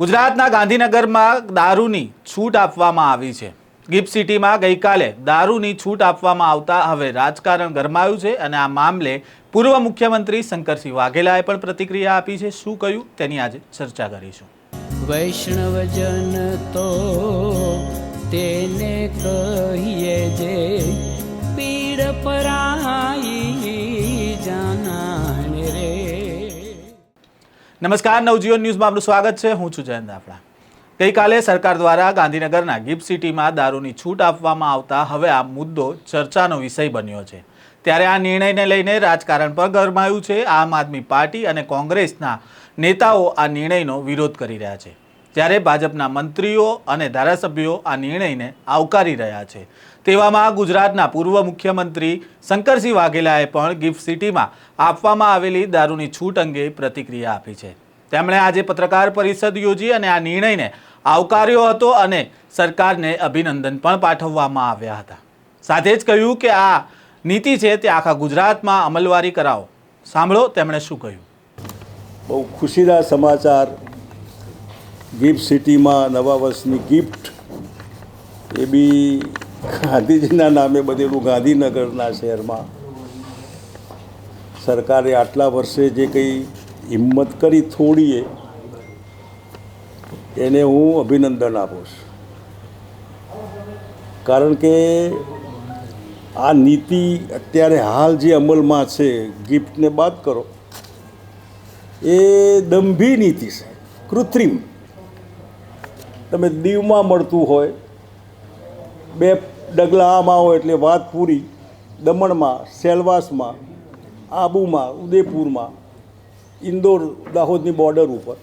ગુજરાતના ગાંધીનગરમાં દારૂની છૂટ આપવામાં આવી છે. ગિફ્ટ સિટીમાં ગઈકાલે દારૂની છૂટ આપવામાં આવતા હવે રાજકારણ ગરમાયું છે અને આ મામલે પૂર્વ મુખ્યમંત્રી શંકરસિંહ વાઘેલાએ પણ પ્રતિક્રિયા આપી છે. શું કહ્યું? તેની આજે ચર્ચા કરીશું. વૈષ્ણવજન તો તેને કહીએ જે પીડ પરાઈ નમસ્કાર, નવજીવન ન્યૂઝમાં આપનું સ્વાગત છે. હું છું જયંત દાફડા ગઈકાલે સરકાર દ્વારા ગાંધીનગરના ગિફ્ટ સિટીમાં દારૂની છૂટ આપવામાં આવતા હવે આ મુદ્દો ચર્ચાનો વિષય બન્યો છે. ત્યારે આ નિર્ણયને લઈને રાજકારણ પર ગરમાયું છે. આમ આદમી પાર્ટી અને કોંગ્રેસના નેતાઓ આ નિર્ણયનો વિરોધ કરી રહ્યા છે. જ્યારે ભાજપના મંત્રીઓ અને ધારાસભ્યો આ નિર્ણયને આવકારી રહ્યા છે. તેવામાં ગુજરાતના પૂર્વ મુખ્યમંત્રી શંકરસિંહ વાઘેલાએ પણ ગિફ્ટ સિટીમાં આપવામાં આવેલી દારૂની છૂટ અંગે પ્રતિક્રિયા આપી છે. તેમણે આજે પત્રકાર પરિષદ યોજી અને આ નિર્ણયને આવકાર્યો હતો અને સરકારને અભિનંદન પણ પાઠવવામાં આવ્યા હતા. સાથે જ કહ્યું કે આ નીતિ છે તે આખા ગુજરાતમાં અમલવારી કરાવો. સાંભળો તેમણે શું કહ્યું. બહુ ખુશીના સમાચાર. ગિફ્ટ સિટીમાં નવા વર્ષની ગિફ્ટ. એ બી ગાંધીજીના નામે બધેલું ગાંધીનગરના શહેરમાં સરકારે આટલા વર્ષે જે કંઈ હિંમત કરી થોડીએ, એને હું અભિનંદન આપું છું. કારણ કે આ નીતિ અત્યારે હાલ જે અમલમાં છે, ગિફ્ટને બાદ કરો, એ દંભી નીતિ છે, કૃત્રિમ. તમે દીવમાં મળતું હોય, બે ડગલા આમ આવો એટલે વાત પૂરી દમણમાં, સેલવાસમાં, આબુમાં, ઉદયપુરમાં, ઇન્દોર, દાહોદની બોર્ડર ઉપર.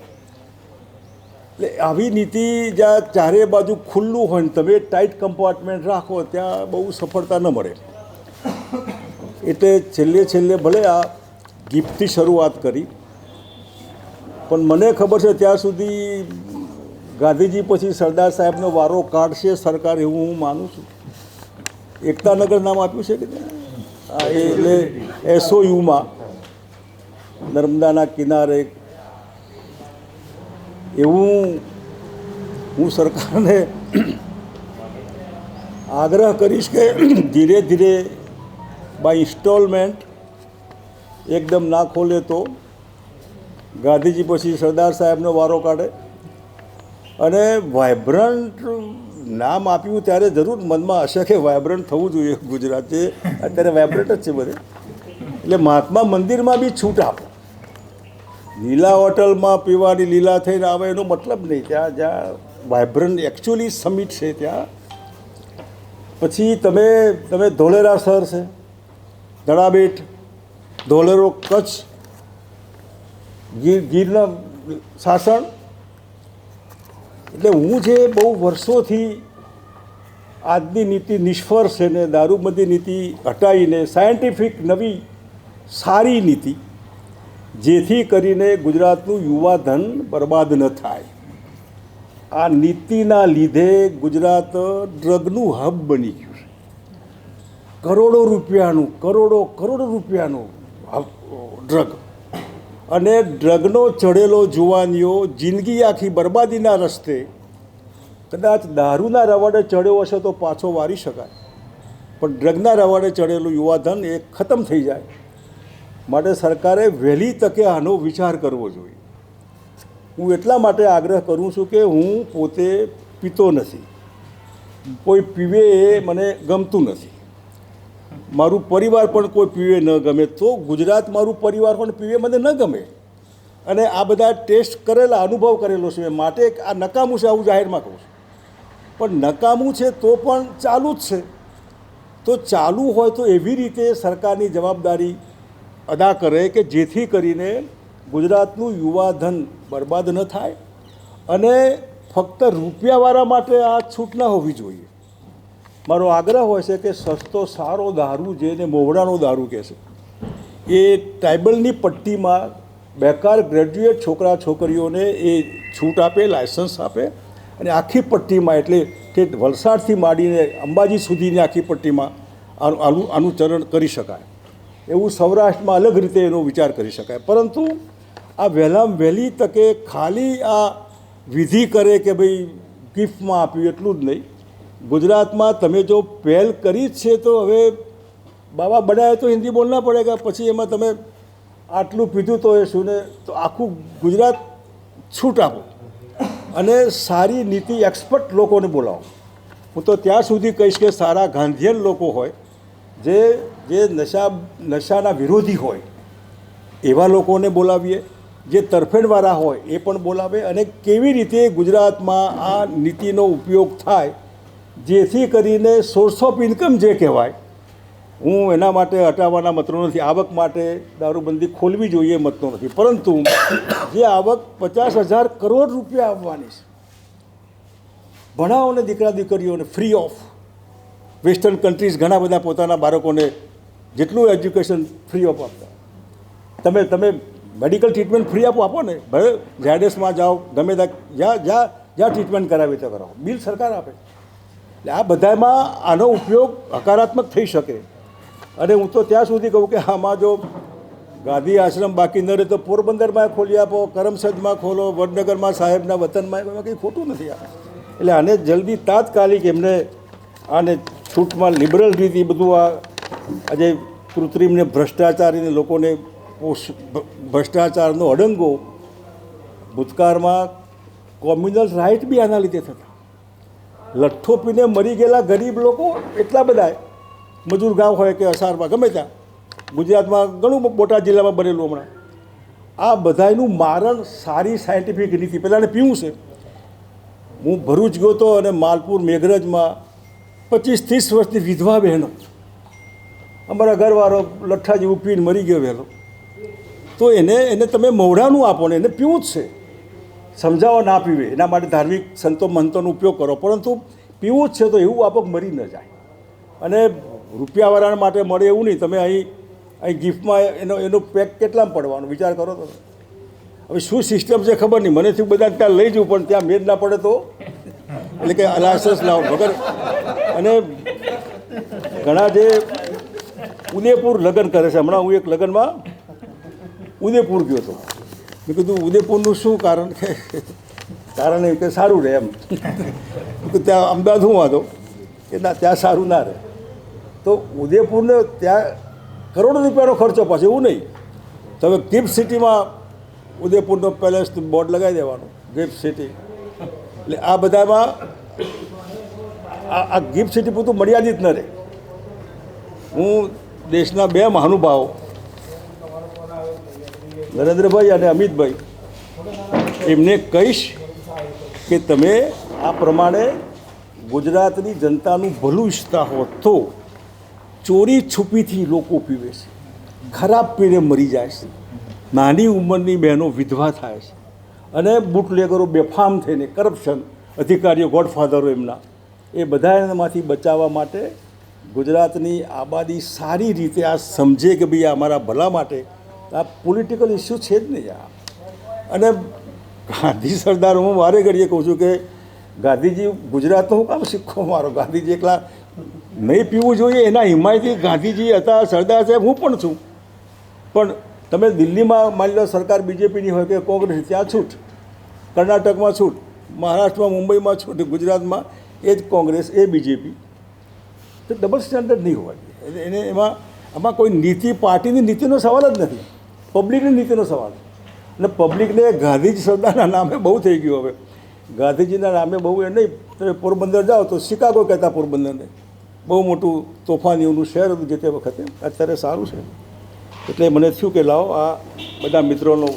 એટલે આવી નીતિ જ્યાં ચારે બાજુ ખુલ્લું હોય ને તમે ટાઈટ કમ્પાર્ટમેન્ટ રાખો, ત્યાં બહુ સફળતા ન મળે. એટલે છેલ્લે છેલ્લે ભલે આ ગિફ્ટથી શરૂઆત કરી, પણ મને ખબર છે ત્યાં સુધી ગાંધીજી પછી સરદાર સાહેબનો વારો કાઢશે સરકાર એવું હું માનું છું. એકતાનગર નામ આપ્યું છે કે એટલે એસઓયુમાં, નર્મદાના કિનારે એવું હું સરકારને આગ્રહ કરીશ કે ધીરે ધીરે બાય ઇન્સ્ટોલમેન્ટ એકદમ ના ખોલે તો ગાંધીજી પછી સરદાર સાહેબનો વારો કાઢે. અને વાઇબ્રન્ટ નામ આપ્યું ત્યારે જરૂર મનમાં હશે કે વાઇબ્રન્ટ થવું જોઈએ ગુજરાત. અત્યારે વાઇબ્રન્ટ જ છે બધે. એટલે મહાત્મા મંદિરમાં બી છૂટ આપો. લીલા હોટલમાં પીવાની લીલા થઈને આવે એનો મતલબ નહીં. ત્યાં જ્યાં વાયબ્રન્ટ એકચ્યુઅલી સમિટ છે ત્યાં. પછી તમે તમે ધોલેરા સર છે, ધડાબેટ, ધોલેરો કચ્છ ગીર ગીરના શાસન એટલે હું જે બહુ વર્ષોથી આજની નીતિ નિષ્ફળ છે ને દારૂબંધી નીતિ હટાવીને સાયન્ટિફિક નવી સારી નીતિ, જેથી કરીને ગુજરાતનું યુવા ધન બરબાદ ન થાય. આ નીતિના લીધે ગુજરાત ડ્રગનું હબ બની ગયું છે. કરોડો રૂપિયાનું, કરોડો કરોડો રૂપિયાનું ડ્રગ. અને ડ્રગનો ચડેલો જુવાનીઓ જિંદગી આખી બરબાદીના રસ્તે કદાચ દારૂના રવાડે ચડ્યો હશે તો પાછો વારી શકાય. પણ ડ્રગના રવાડે ચડેલું યુવાધન એ ખતમ થઈ જાય. માટે સરકારે વહેલી તકે આનો વિચાર કરવો જોઈએ. હું એટલા માટે આગ્રહ કરું છું કે હું પોતે પીતો નથી. કોઈ પીવે એ મને ગમતું નથી. મારું પરિવાર પણ કોઈ પીવે ન ગમે. તો ગુજરાત મારું પરિવાર પણ પીવે, મને ન ગમે. અને આ બધા ટેસ્ટ કરેલા, અનુભવ કરેલો છે. માટે આ નકામું છે, આવું જાહેરમાં કહું છું. પણ નકામું છે તો પણ ચાલુ જ છે. તો ચાલુ હોય તો એવી રીતે સરકારની જવાબદારી અદા કરે કે જેથી કરીને ગુજરાતનું યુવા ધન બરબાદ ન થાય અને ફક્ત રૂપિયાવાળા માટે આ છૂટ ન હોવી જોઈએ. મારો આગ્રહ હોય છે કે સસ્તો, સારો દારૂ જેને મોવડાનો દારૂ કહે છે, એ ટ્રાઇબલની પટ્ટીમાં બેકાર ગ્રેજ્યુએટ છોકરા, છોકરીઓને એ છૂટ આપે લાયસન્સ આપે અને આખી પટ્ટીમાં એટલે કે વલસાડથી માંડીને અંબાજી સુધીની આખી પટ્ટીમાં આનું આનું અનુચરણ કરી શકાય. એવું સૌરાષ્ટ્રમાં અલગ રીતે એનો વિચાર કરી શકાય. પરંતુ આ વહેલામાં વહેલી તકે ખાલી આ વિધિ કરે કે ભાઈ ગિફ્ટમાં આપ્યું એટલું જ નહીં. ગુજરાતમાં તમે જો પહેલ કરી જ છે, તો હવે બાબા બનાવે તો હિન્દી બોલના પડેગા પછી એમાં તમે આટલું પીધું તો એ શું ને? તો આખું ગુજરાત છૂટ આપો. અને સારી નીતિ એક્સપર્ટ લોકોને બોલાવો. હું તો ત્યાં સુધી કહીશ કે સારા ગાંધીયન લોકો હોય, જે જે નશા, નશાના વિરોધી હોય, એવા લોકોને બોલાવીએ. જે તરફેણવાળા હોય, એ પણ બોલાવે. અને કેવી રીતે ગુજરાતમાં આ નીતિનો ઉપયોગ થાય જેથી કરીને સોર્સ ઓફ ઇન્કમ જે કહેવાય, હું એના માટે હટાવવાના મતનો નથી, આવક માટે દારૂબંધી ખોલવી જોઈએ મતનો નથી. પરંતુ જે આવક પચાસ હજાર કરોડ રૂપિયા આવવાની છે, ભણાવોને દીકરા દીકરીઓને ફ્રી ઓફ વેસ્ટર્ન કન્ટ્રીઝ ઘણા બધા પોતાના બાળકોને જેટલું એજ્યુકેશન ફ્રી ઓફ આપતા. તમે તમે મેડિકલ ટ્રીટમેન્ટ ફ્રી આપો આપો ને. ભલે ઝાયડસમાં જાઓ, ગમે ત્યાં, જ્યાં જ્યાં જ્યાં ટ્રીટમેન્ટ કરાવી તે કરાવો બિલ સરકાર આપે. એટલે આ બધામાં આનો ઉપયોગ હકારાત્મક થઈ શકે. અને હું તો ત્યાં સુધી કહું કે આમાં જો ગાંધી આશ્રમ બાકી ન રહે તો પોરબંદરમાં ખોલી આપો, કરમસદમાં ખોલો, વડનગરમાં સાહેબના વતનમાં, એમાં કંઈ ખોટું નથી આ. એટલે આને જલ્દી તાત્કાલિક એમને આને છૂટમાં લિબરલ રીતે બધું આ આજે કૃત્રિમને ભ્રષ્ટાચારીને લોકોને ભ્રષ્ટાચારનો અડંગો ભૂતકાળમાં કોમ્યુનલ રાઇટ બી આના લીધે થતા. લઠ્ઠો પીને મરી ગયેલા ગરીબ લોકો એટલા બધા મજૂર ગામ હોય કે અસારમાં ગમે ત્યાં. ગુજરાતમાં ઘણું બોટાદ જિલ્લામાં બનેલું હમણાં. આ બધાયનું મારણ સારી સાયન્ટિફિક નીતિ પહેલાં પીવું છે. હું ભરૂચ ગયો તો અને માલપુર મેઘરજમાં પચીસ ત્રીસ વર્ષની વિધવા બહેનો. અમારા ઘરવાળો લઠ્ઠા જેવું પીને મરી ગયો વહેલો. તો એને એને તમે મવડાનું આપો ને, એને પીવું જ છે. સમજાવવા ના પીવે, એના માટે ધાર્મિક સંતો મંતોનો ઉપયોગ કરો. પરંતુ પીવું જ છે તો એવું આપક મરી ન જાય. અને રૂપિયાવાળા માટે મળે એવું નહીં. તમે અહીં અહીં ગિફ્ટમાં એનો એનો પેક કેટલામાં પડવાનો? વિચાર કરો તો હવે શું સિસ્ટમ છે ખબર નહીં. મને થયું બધા ત્યાં લઈ જવું, પણ ત્યાં મેદ ના પડે તો? એટલે કે લાયસન્સ લાવો. વગર અને ઘણા જે ઉદયપુર લગ્ન કરે છે. હમણાં હું એક લગ્નમાં ઉદયપુર ગયો હતો. મેં કીધું, ઉદયપુરનું શું કારણ? કે કારણ એ કે સારું રહે એમ. ત્યાં અમદાવાદ હું વાંધો? કે, ના, ત્યાં સારું ના રહે. તો ઉદયપુરને ત્યાં કરોડો રૂપિયાનો ખર્ચો પાછો, એવું નહીં. તમે ગિફ્ટ સિટીમાં ઉદયપુરનો પેલેસ બોર્ડ લગાવી દેવાનો, ગિફ્ટ સિટી. એટલે આ બધામાં આ આ ગિફ્ટ સિટી પૂરતું મર્યાદિત ન રહે. હું દેશના બે મહાનુભાવો નરેન્દ્રભાઈ અને અમિતભાઈ, એમને કહીશ કે તમે આ પ્રમાણે ગુજરાતની જનતાનું ભલું ઈચ્છતા હો તો ચોરી છુપીથી લોકો પીવે છે. ખરાબ પીને મરી જાય છે. નાની ઉંમરની બહેનો વિધવા થાય છે. અને બુટલેગરો બેફામ થઈને કરપ્શન અધિકારીઓ ગોડફાધરો એમના, એ બધા એનામાંથી બચાવવા માટે ગુજરાતની આબાદી સારી રીતે આ સમજે કે ભાઈ અમારા ભલા માટે આ પોલિટિકલ ઇસ્યુ છે જ નહીં આ. અને ગાંધી સરદાર હું વારે ઘડીએ કહું છું કે ગાંધીજી, ગુજરાતનો હું કામ શીખો મારો? ગાંધીજી એકલા નહીં પીવું જોઈએ, એના હિમાયતી ગાંધીજી હતા, સરદાર સાહેબ હું પણ છું. પણ તમે દિલ્હીમાં માની લો સરકાર બીજેપીની હોય કે કોંગ્રેસ ત્યાં છૂટ. કર્ણાટકમાં છૂટ, મહારાષ્ટ્રમાં, મુંબઈમાં છૂટ, ગુજરાતમાં એ જ કોંગ્રેસ, એ બીજેપી. તો ડબલ સ્ટેન્ડર્ડ નહીં હોવા જોઈએ. એને એમાં, આમાં કોઈ નીતિ, પાર્ટીની નીતિનો સવાલ જ નથી. પબ્લિકની નીતિનો સવાલ અને પબ્લિકને ગાંધીજી સરદારના નામે બહુ થઈ ગયું હવે. ગાંધીજીના નામે બહુ એ નહીં, તમે પોરબંદર જાઓ તો શિકાગો કહેતા પોરબંદરને. બહુ મોટું તોફાનીઓનું શહેર હતું જે તે વખતે. અત્યારે સારું છે. એટલે મને થયું કે લાવો, આ બધા મિત્રોનો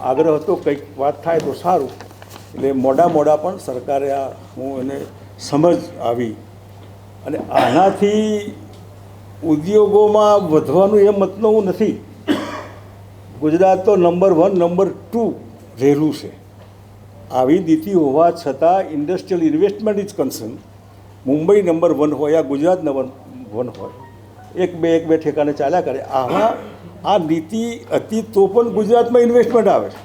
આગ્રહ હતો, કંઈક વાત થાય તો સારું. એટલે મોડા મોડા પણ સરકારે આ હું એને સમજ આવી. અને આનાથી ઉદ્યોગોમાં વધવાનું એ મતનું નથી. ગુજરાત તો નંબર વન નંબર ટુ રહેલું છે. આવી નીતિ હોવા છતાં industrial investment is concern Mumbai number one હોય યા ગુજરાત નંબર વન હોય. એક બે એક બે ઠેકાણે ચાલ્યા કરે. આવા આ નીતિ હતી તો પણ ગુજરાતમાં ઇન્વેસ્ટમેન્ટ આવે છે.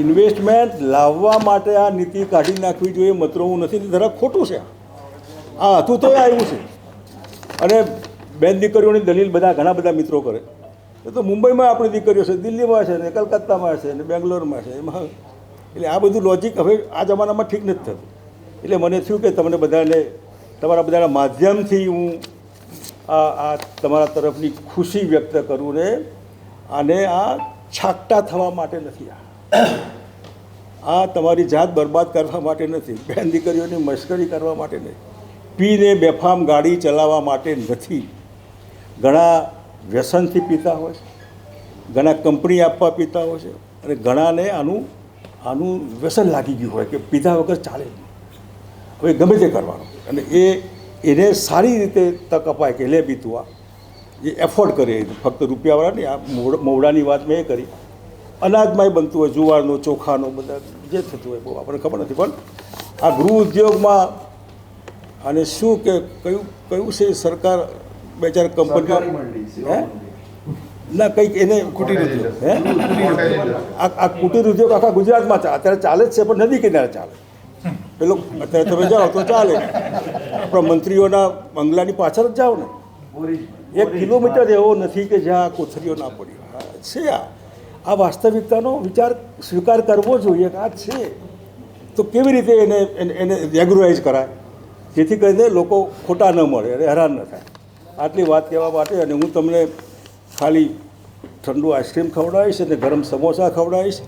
ઇન્વેસ્ટમેન્ટ લાવવા માટે આ નીતિ કાઢી નાખવી જોઈએ. મતરવું નથી જરા ખોટું છે. આ હતું તો આવ્યું છે. અને બેન દીકરીઓની દલીલ બધા ઘણા બધા મિત્રો કરે. એ તો મુંબઈમાં આપણી દીકરીઓ છે, દિલ્હીમાં છે ને કલકત્તામાં છે ને બેંગ્લોરમાં છે, એમાં એટલે આ બધું લોજિક હવે આ જમાનામાં ઠીક નથી થતું. એટલે મને થયું કે તમને બધાને, તમારા બધાના માધ્યમથી હું આ આ તમારા તરફની ખુશી વ્યક્ત કરું ને અને આ છાકટા થવા માટે નથી આ. આ તમારી જાત બરબાદ કરવા માટે નથી, બેન દીકરીઓની મશ્કરી કરવા માટે નથી પીને બેફામ ગાડી ચલાવવા માટે નથી. ઘણા વ્યસનથી પીતા હોય છે. ઘણા કંપની આપવા પીતા હોય છે. અને ઘણાને આનું આનું વ્યસન લાગી ગયું હોય કે પીધા વગર ચાલે હવે ગમે તે કરવાનું. અને એ, એને સારી રીતે તક અપાય કે લે પીતું આ. એ એફોર્ડ કરે. ફક્ત રૂપિયાવાળા નહીં, આ મોવડાની વાત મેં એ કરી. અનાજમાંય બનતું હોય, જુવારનો, ચોખાનો, બધા જે થતું હોય, બહુ આપણને ખબર નથી. પણ આ ગૃહ ઉદ્યોગમાં અને શું કે, કયું કયું છે સરકાર બે ચાર કંપનીઓ હે? ના કંઈક એને કુટીર ઉદ્યોગ હે? આ કુટીર ઉદ્યોગ આખા ગુજરાતમાં અત્યારે ચાલે જ છે પણ નદી કિનારે ચાલે. પેલો અત્યારે તમે જાઓ તો ચાલે. પણ મંત્રીઓના બંગલાની પાછળ જ જાઓ ને. એક કિલોમીટર એવો નથી કે જ્યાં કોથળીઓ ના પડી. છે આ. આ વાસ્તવિકતાનો વિચાર સ્વીકાર કરવો જોઈએ કે આ છે. તો કેવી રીતે એને એને રેગ્યુલાઇઝ કરાય? જેથી કરીને લોકો ખોટા ન મળે અને હેરાન ન થાય. આટલી વાત કહેવા માટે અને હું તમને ખાલી ઠંડુ આઈસ્ક્રીમ ખવડાવીશ અને ગરમ સમોસા ખવડાવીશ.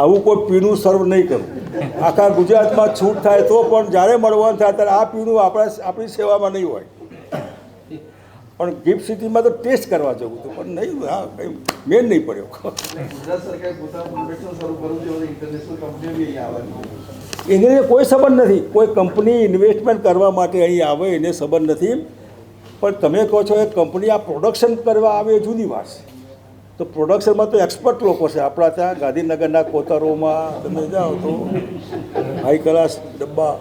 આવું કોઈ પીણું સર્વ નહીં કરું. આખા ગુજરાતમાં છૂટ થાય તો પણ જ્યારે મળવાનું થાય ત્યારે આ પીણું આપણા આપણી સેવામાં નહીં હોય. પણ ગિફ્ટ સિટીમાં તો ટેસ્ટ કરવા જવું હતું પણ નહીં હા કંઈ મેન નહીં પડ્યો. એને કોઈ સંબંધ નથી. કોઈ કંપની ઇન્વેસ્ટમેન્ટ કરવા માટે અહીં આવે એને સંબંધ નથી. પણ તમે કહો છો એ કંપની આ પ્રોડક્શન કરવા આવે એ જુદી વાત છે. તો પ્રોડક્શનમાં તો એક્સપર્ટ લોકો છે. આપણા ત્યાં ગાંધીનગરના કોતરોમાં તમે જાઓ તો હાઈ ક્લાસ ડબ્બા.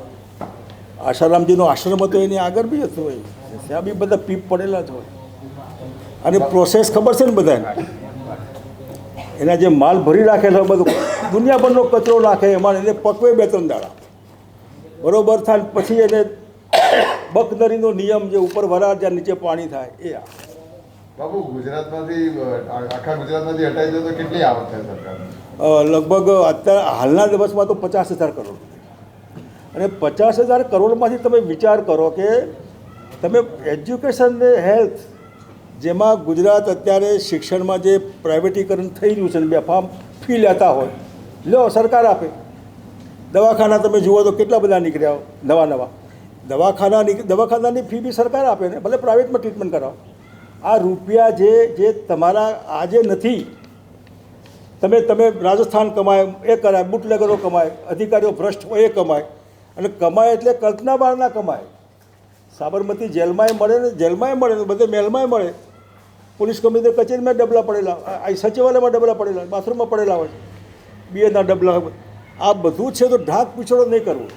આશારામજીનો આશ્રમ હતો, એની આગળ બી હતો એ. ત્યાં બી બધા પીપ પડેલા જ હોય. અને પ્રોસેસ ખબર છે ને બધાને? એના જે માલ ભરી રાખેલો બધો દુનિયાભરનો કચરો નાખે, એમાં એને પકવે બે ત્રણ દાડા. બરોબર થાય પછી એને બકનરીનો નિયમ જે ઉપર વરાળ જ્યાં નીચે પાણી થાય એ બાબુ ગુજરાતમાંથી આખા ગુજરાતમાંથી હટાઈ દો તો કેટલી આવક થાય સરકાર લગભગ અત્યારે હાલના દિવસમાં તો પચાસ હજાર કરોડ. અને પચાસ હજાર કરોડમાંથી તમે વિચાર કરો કે તમે એજ્યુકેશન ને હેલ્થ જેમાં ગુજરાત અત્યારે શિક્ષણમાં જે પ્રાઇવેટીકરણ થઈ રહ્યું છે બે બેફામ ફી લેતા હોય લો સરકાર આપે. દવાખાના તમે જુઓ તો કેટલા બધા નીકળ્યા નવા નવા દવાખાના નીક- દવાખાનાની ફી બી સરકાર આપે ને ભલે પ્રાઇવેટમાં ટ્રીટમેન્ટ કરાવો. આ રૂપિયા જે જે તમારા આજે નથી, તમે તમે રાજસ્થાન કમાય, એ કરાય, બુટલેગરો કમાય, અધિકારીઓ ભ્રષ્ટ હોય એ કમાય, અને કમાય એટલે કલ્પના બહારના કમાય. સાબરમતી જેલમાંય મળે ને, જેલમાંય મળે ને, બધે મેલમાંય મળે. પોલીસ કમિશનર કચેરીમાં ડબલા પડેલા સચિવાલયમાં ડબલા પડેલા, બાથરૂમમાં પડેલા હોય બીએના ડબલા આ બધું છે તો ઢાક પીછળો નહીં કરવો.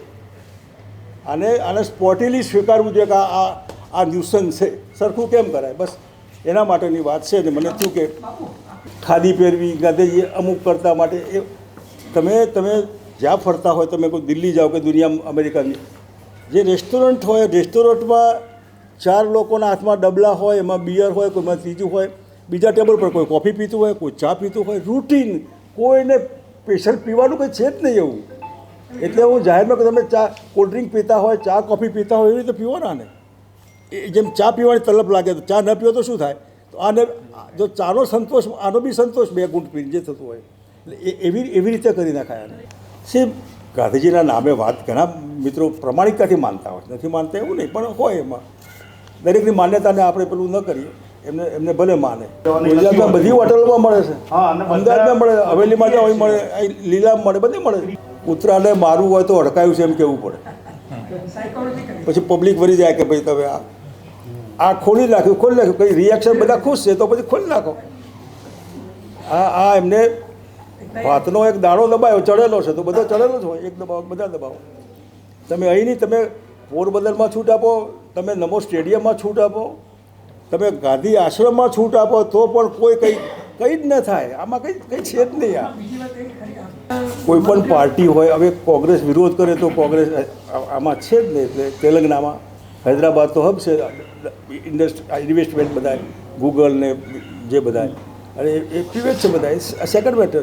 આને આને સ્પોટીલી સ્વીકારવું જોઈએ કે આ આ ન્યુસન્સ છે. સરખું કેમ કરાય? બસ એના માટેની વાત છે ને મને થયું કે ખાદી પહેરવી ગાંધીજી અમુક કરતા માટે એ તમે તમે જ્યાં ફરતા હોય, તમે કોઈ દિલ્હી જાઓ કે દુનિયા અમેરિકાની, જે રેસ્ટોરન્ટ હોય, રેસ્ટોરન્ટમાં ચાર લોકોના હાથમાં ડબલા હોય, એમાં બિયર હોય, કોઈમાં ત્રીજું હોય, બીજા ટેબલ પર કોઈ કોફી પીતું હોય, કોઈ ચા પીતું હોય, રૂટીન, કોઈને સ્પેશિયલ પીવાનું કંઈ છે જ નહીં એવું. એટલે હું જાહેરમાં તમે ચા કોલ્ડ ડ્રિંક પીતા હોય ચા કોફી પીતા હોય એવી રીતે પીવો ના ને એ જેમ ચા પીવાની તલબ લાગે તો ચા ન પીવો તો શું થાય? તો આને જો ચાનો સંતોષ આનો બી સંતોષ બે ગુંટ પીને જે થતું હોય. એટલે એ એવી એવી રીતે કરી નાખાય આને. સે ગાંધીજીના નામે વાત ઘણા મિત્રો પ્રમાણિકતાથી માનતા હોય નથી માનતા એવું નહીં પણ હોય એમાં. દરેકની માન્યતાને આપણે પેલું ન કરીએ. એમને એમને ભલે માને. ગુજરાતમાં બધી હોટલોમાં મળે છે. અમદાવાદમાં મળે હવેલીમાં મળે લીલા મળે બધે મળે કૂતરાને મારવું હોય તો અડકાયું છે એમ કહેવું પડે? પછી પબ્લિક વરી જાય કે ભાઈ તમે આ આ ખોલી નાખ્યું ખોલી નાખ્યું. કંઈ રિએક્શન બધા ખુશ છે તો પછી ખોલી નાખો. આ આ એમને ભાતનો એક દાણો દબાયો, ચડેલો છે તો બધો ચડેલો જ હોય. એક દબાવો, બધા દબાવો. તમે અહીં નહીં તમે પોરબંદરમાં છૂટ આપો, તમે નમો સ્ટેડિયમમાં છૂટ આપો, તમે ગાંધી આશ્રમમાં છૂટ આપો, તો પણ કોઈ કંઈ કંઈ જ ન થાય. આમાં કંઈ કંઈ છે જ નહીં આ. કોઈ પણ પાર્ટી હોય, હવે કોંગ્રેસ વિરોધ કરે તો કોંગ્રેસ આમાં છે જ નહીં એટલે તેલંગાણામાં. હૈદરાબાદ તો હબ છે ઇન્ડસ્ટ ઇન્વેસ્ટમેન્ટ બધાય ગૂગલ ને જે બધાય. અને એ- પીવે છે બધા સેકન્ડ મેટર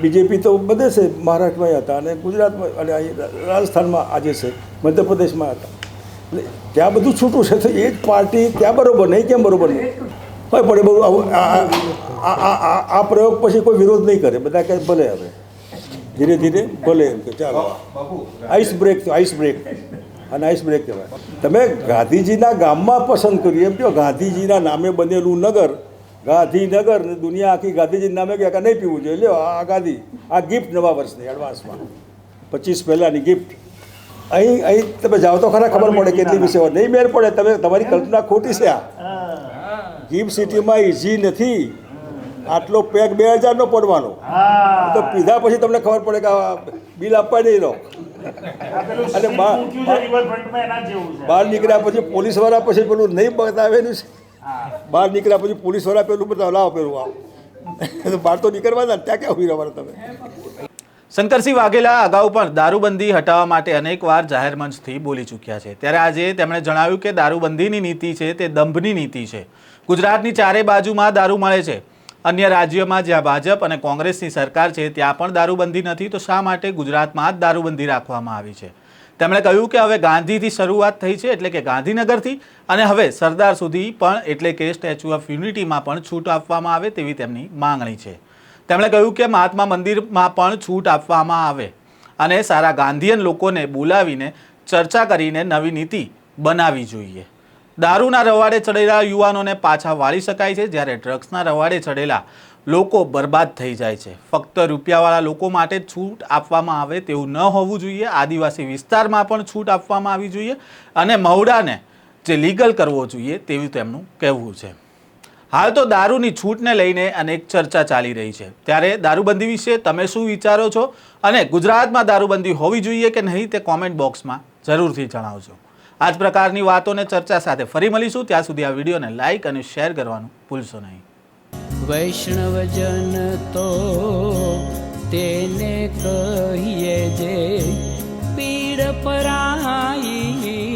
બીજેપી તો બધે છે મહારાષ્ટ્રમાં હતા અને ગુજરાતમાં, અને રાજસ્થાનમાં આજે છે, મધ્યપ્રદેશમાં હતા. એટલે ત્યાં બધું છૂટું છે, તો એ જ પાર્ટી ત્યાં બરોબર નહીં, કેમ બરોબર નહીં? હોય, પણ એ બહુ આ પ્રયોગ પછી કોઈ વિરોધ નહીં કરે, બધા કહે ભલે હવે. ધીરે ધીરે બોલે એમ કે ચાલો. આઈસ બ્રેક તો આઈસ બ્રેક અને આઈસ બ્રેક કહેવાય. તમે ગાંધીજીના ગામમાં પસંદ કર્યું એમ કહો ગાંધીજીના નામે બનેલું નગર ગાંધીનગર ને દુનિયા આખી ગાંધીજીના નામે કે નહીં પીવું જોઈએ. લ્યો આ ગાંધી આ ગિફ્ટ નવા વર્ષની એડવાન્સમાં પચીસ પહેલાંની ગિફ્ટ અહીં અહીં તમે જાઓ તો ખરા ખબર પડે કેટલી વિશે નહીં મેળ પડે તમે તમારી કલ્પના ખોટી છે આ. ગિફ્ટ સિટીમાં ઇઝી નથી. આટલો પેક બે હજારનો પડવાનો. તો પીધા પછી તમને ખબર પડે કે બિલ આપવા નહીં લો અને બહાર બહાર નીકળ્યા પછી પોલીસવાળા પછી પેલું નહીં બતાવેલું છે. બહાર નીકળ્યા પછી પોલીસવાળા પેલું બતાવ લાવો પેલું આવ. તો બહાર તો નીકળવાના ને ત્યાં ક્યાં રહેવાના તમે? શંકરસિંહ વાઘેલા અગાઉ પણ દારૂબંધી હટાવવા માટે અનેકવાર જાહેર મંચથી બોલી ચૂક્યા છે. ત્યારે આજે તેમણે જણાવ્યું કે દારૂબંધીની નીતિ છે તે દંભની નીતિ છે. ગુજરાતની ચારે બાજુમાં દારૂ મળે છે. અન્ય રાજ્યોમાં જ્યાં ભાજપ અને કોંગ્રેસની સરકાર છે, ત્યાં પણ દારૂબંધી નથી. તો શા માટે ગુજરાતમાં જ દારૂબંધી રાખવામાં આવી છે? તેમણે કહ્યું કે હવે ગાંધીથી શરૂઆત થઈ છે, એટલે કે ગાંધીનગરથી, અને હવે સરદાર સુધી પણ, એટલે કે સ્ટેચ્યુ ઓફ યુનિટીમાં પણ છૂટ આપવામાં આવે તેવી તેમની માંગણી છે. તેમણે કહ્યું કે મહાત્મા મંદિરમાં પણ છૂટ આપવામાં આવે, અને સારા ગાંધીયન લોકોને બોલાવીને ચર્ચા કરીને નવી નીતિ બનાવવી જોઈએ. દારૂના રવાડે ચડેલા યુવાનોને પાછા વાળી શકાય છે. જ્યારે ડ્રગ્સના રવાડે ચડેલા લોકો બરબાદ થઈ જાય છે. ફક્ત રૂપિયાવાળા લોકો માટે છૂટ આપવામાં આવે તેવું ન હોવું જોઈએ. આદિવાસી વિસ્તારમાં પણ છૂટ આપવામાં આવી જોઈએ અને મહુડાને જે લીગલ કરવો જોઈએ તેવું તેમનું કહેવું છે. હાલ તો દારૂની છૂટને લઈને અનેક ચર્ચા ચાલી રહી છે. ત્યારે દારૂબંધી વિશે તમે શું વિચારો છો? અને ગુજરાતમાં દારૂબંધી હોવી જોઈએ કે નહીં તે કોમેન્ટ બોક્સમાં જરૂરથી જણાવજો. આ જ પ્રકારની વાતોને ચર્ચા સાથે ફરી મળીશું. ત્યાં સુધી આ વિડીયોને લાઈક અને શેર કરવાનું ભૂલશો નહીં. વૈષ્ણવજન તો તેને કહીએ જે પીડ પરાઈ